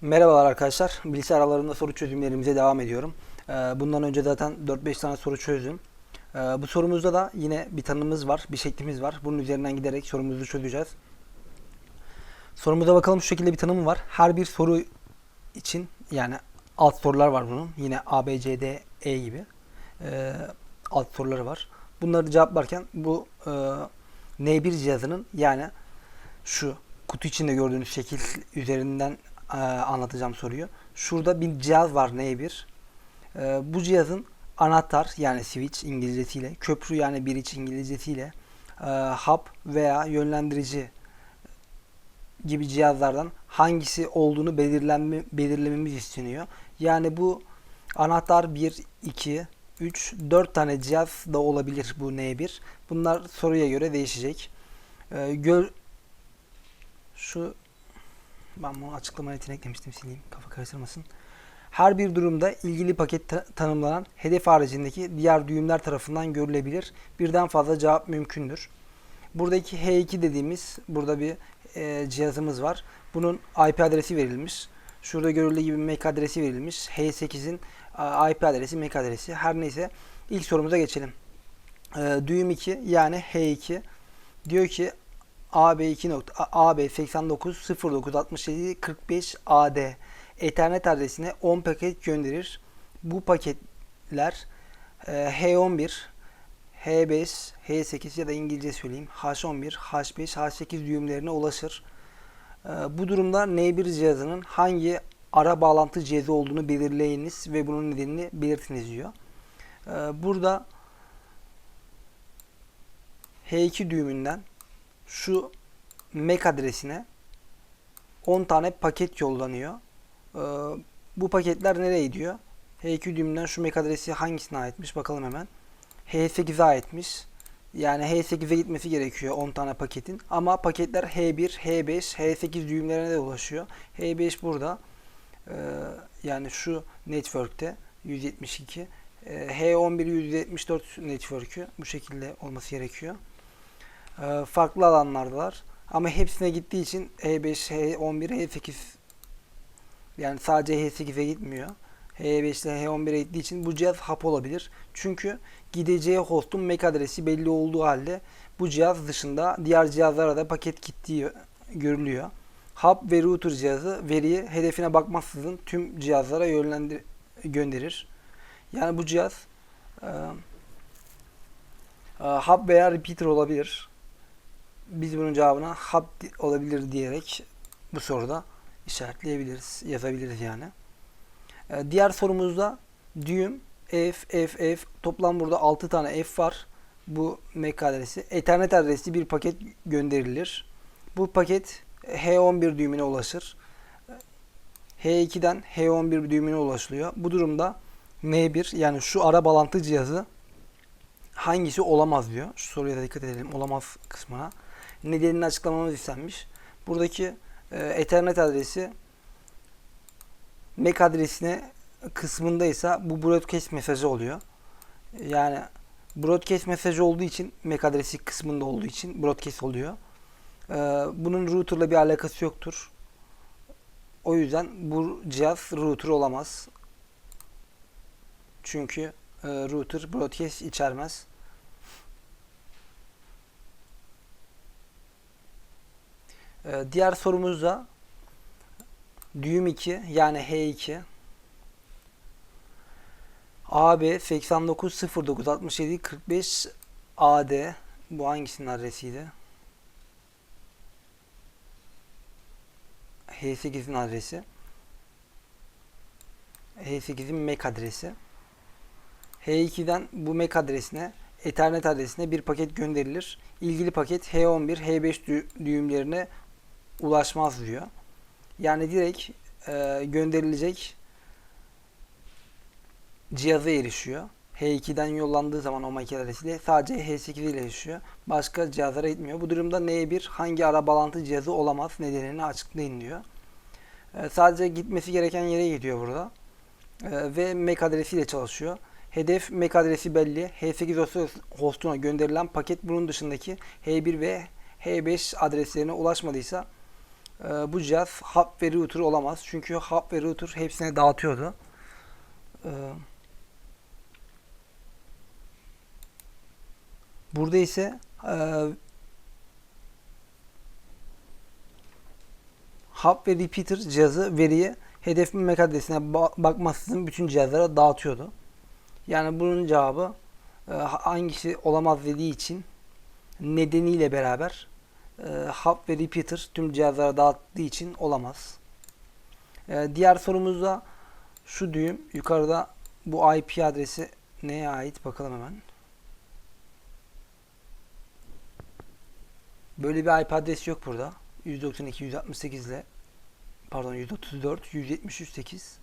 Merhabalar arkadaşlar. Bilgisayar aralarında soru çözümlerimize devam ediyorum. Ee, Bundan önce zaten 4-5 tane soru çözdüm. Ee, Bu sorumuzda da yine bir tanımımız var, bir şeklimiz var. Bunun üzerinden giderek sorumuzu çözeceğiz. Sorumuza bakalım şu şekilde bir tanımı var. Her bir soru için yani alt sorular var bunun. Yine A, B, C, D, E gibi ee, alt soruları var. Bunları cevaplarken bu e, N1 cihazının yani şu kutu içinde gördüğünüz şekil üzerinden e, anlatacağım soruyu. Şurada bir cihaz var N1. E, bu cihazın anahtar yani switch İngilizcesiyle, köprü yani bridge İngilizcesiyle, e, hub veya yönlendirici gibi cihazlardan hangisi olduğunu belirlenme, belirlememiz isteniyor. Yani bu anahtar 1, 2, 3, 4 tane cihaz da olabilir bu N1. Bunlar soruya göre değişecek. E, gör, şu ben bunu açıklama metnine eklemiştim sileyim kafa karıştırmasın. Her bir durumda ilgili paket ta- tanımlanan hedef haricindeki diğer düğümler tarafından görülebilir. Birden fazla cevap mümkündür. Buradaki H2 dediğimiz burada bir e, cihazımız var. Bunun IP adresi verilmiş. Şurada görüldüğü gibi MAC adresi verilmiş. H8'in a, IP adresi, MAC adresi. Her neyse ilk sorumuza geçelim. E, düğüm 2 yani H2 diyor ki AB2 nokta AB 89 09 67 45 AD Ethernet adresine 10 paket gönderir. Bu paketler e, H11, H5, H8 ya da İngilizce söyleyeyim H11, H5, H8 düğümlerine ulaşır. E, bu durumda N1 cihazının hangi ara bağlantı cihazı olduğunu belirleyiniz ve bunun nedenini belirtiniz diyor. E, burada H2 düğümünden şu MAC adresine 10 tane paket yollanıyor. Ee, bu paketler nereye gidiyor? H2 düğümünden şu MAC adresi hangisine aitmiş bakalım hemen. H8'e aitmiş. Yani H8'e gitmesi gerekiyor 10 tane paketin. Ama paketler H1, H5, H8 düğümlerine de ulaşıyor. H5 burada. Ee, yani şu network'te 172. Ee, H11 174 network'ü bu şekilde olması gerekiyor. Ee, farklı alanlardalar. Ama hepsine gittiği için E5, H11, H8 yani sadece H8'e gitmiyor. H5 ile H11'e gittiği için bu cihaz hap olabilir. Çünkü gideceği hostun MAC adresi belli olduğu halde bu cihaz dışında diğer cihazlara da paket gittiği görülüyor. Hub ve router cihazı veriyi hedefine bakmaksızın tüm cihazlara yönlendir gönderir. Yani bu cihaz e, e, hub veya repeater olabilir biz bunun cevabına di- olabilir diyerek bu soruda işaretleyebiliriz, yazabiliriz yani. Ee, diğer sorumuzda düğüm F, F, F toplam burada 6 tane F var. Bu MAC adresi. Ethernet adresi bir paket gönderilir. Bu paket H11 düğümüne ulaşır. H2'den H11 düğümüne ulaşılıyor. Bu durumda N1 yani şu ara bağlantı cihazı hangisi olamaz diyor. Şu soruya da dikkat edelim. Olamaz kısmına. Nedenini açıklamamız istenmiş. Buradaki e, Ethernet adresi MAC adresine kısmındaysa bu broadcast mesajı oluyor. Yani broadcast mesajı olduğu için MAC adresi kısmında olduğu için broadcast oluyor. E, bunun router'la bir alakası yoktur. O yüzden bu cihaz router olamaz. Çünkü e, router broadcast içermez. Ee, diğer sorumuzda düğüm 2 yani H2 AB 8909 67 45 AD bu hangisinin adresiydi? H8'in adresi. H8'in MAC adresi. H2'den bu MAC adresine Ethernet adresine bir paket gönderilir. İlgili paket H11, H5 dü- düğümlerine ulaşmaz diyor. Yani direkt e, gönderilecek cihaza erişiyor. H2'den yollandığı zaman o MAC adresiyle sadece H8 ile erişiyor. Başka cihazlara gitmiyor. Bu durumda N1 hangi ara bağlantı cihazı olamaz nedenini açıklayın diyor. E, sadece gitmesi gereken yere gidiyor burada. E, ve MAC adresiyle çalışıyor. Hedef MAC adresi belli. H8 host- hostuna gönderilen paket bunun dışındaki H1 ve H5 adreslerine ulaşmadıysa e, bu cihaz hub ve router olamaz. Çünkü hub ve router hepsine dağıtıyordu. E, burada ise e, hub ve repeater cihazı veriyi hedefin MAC adresine ba- bakmaksızın bütün cihazlara dağıtıyordu. Yani bunun cevabı e, hangisi olamaz dediği için nedeniyle beraber e, hub ve repeater tüm cihazlara dağıttığı için olamaz. E, diğer sorumuzda şu düğüm yukarıda bu IP adresi neye ait bakalım hemen. Böyle bir IP adresi yok burada. 192 168 ile pardon 134 170 108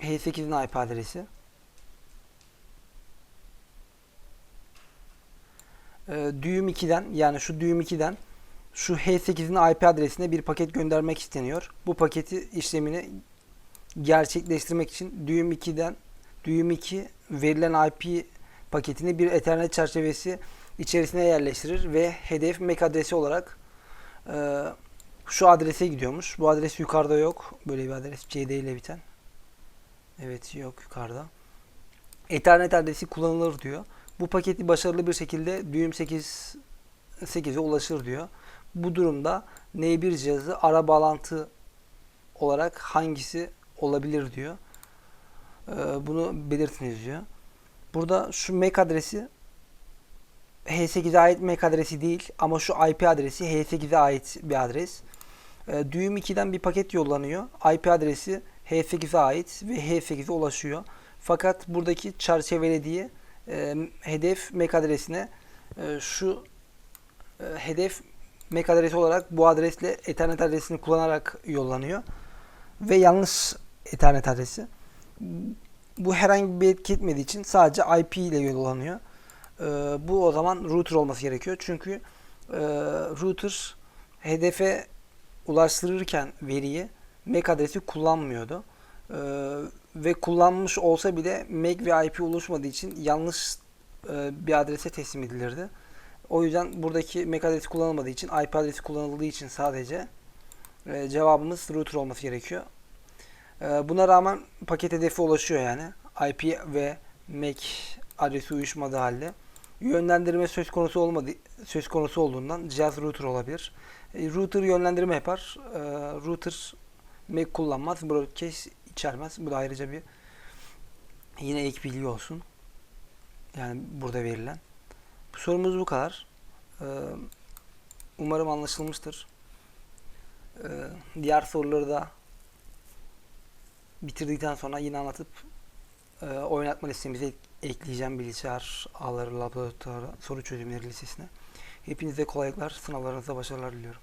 H8'in IP adresi. Ee, düğüm 2'den yani şu düğüm 2'den şu H8'in IP adresine bir paket göndermek isteniyor. Bu paketi işlemini gerçekleştirmek için düğüm 2'den düğüm 2 verilen IP paketini bir Ethernet çerçevesi içerisine yerleştirir ve hedef MAC adresi olarak e, şu adrese gidiyormuş. Bu adres yukarıda yok. Böyle bir adres CD ile biten. Evet yok yukarıda. Ethernet adresi kullanılır diyor. Bu paketi başarılı bir şekilde düğüm 8 8'e ulaşır diyor. Bu durumda N1 cihazı ara bağlantı olarak hangisi olabilir diyor. Ee, bunu belirtiniz diyor. Burada şu MAC adresi H8'e ait MAC adresi değil ama şu IP adresi H8'e ait bir adres. Ee, düğüm 2'den bir paket yollanıyor. IP adresi H8'e ait ve H8'e ulaşıyor. Fakat buradaki çerçevelediği e, hedef MAC adresine e, şu e, hedef MAC adresi olarak bu adresle Ethernet adresini kullanarak yollanıyor. Ve yanlış Ethernet adresi. Bu herhangi bir etki etmediği için sadece IP ile yollanıyor. E, bu o zaman router olması gerekiyor. Çünkü e, router hedefe ulaştırırken veriyi MAC adresi kullanmıyordu. Ee, ve kullanmış olsa bile MAC ve IP oluşmadığı için yanlış e, bir adrese teslim edilirdi. O yüzden buradaki MAC adresi kullanılmadığı için IP adresi kullanıldığı için sadece e, cevabımız router olması gerekiyor. E, buna rağmen paket hedefe ulaşıyor yani. IP ve MAC adresi uyuşmadığı halde. Yönlendirme söz konusu olmadı söz konusu olduğundan cihaz router olabilir. E, router yönlendirme yapar. E, router Mac kullanmaz. Broadcast içermez. Bu da ayrıca bir yine ek bilgi olsun. Yani burada verilen. Bu sorumuz bu kadar. Ee, umarım anlaşılmıştır. Ee, diğer soruları da bitirdikten sonra yine anlatıp e, oynatma listemize ekleyeceğim bilgisayar ağları laboratuvarı soru çözümleri listesine. Hepinize kolaylıklar, sınavlarınızda başarılar diliyorum.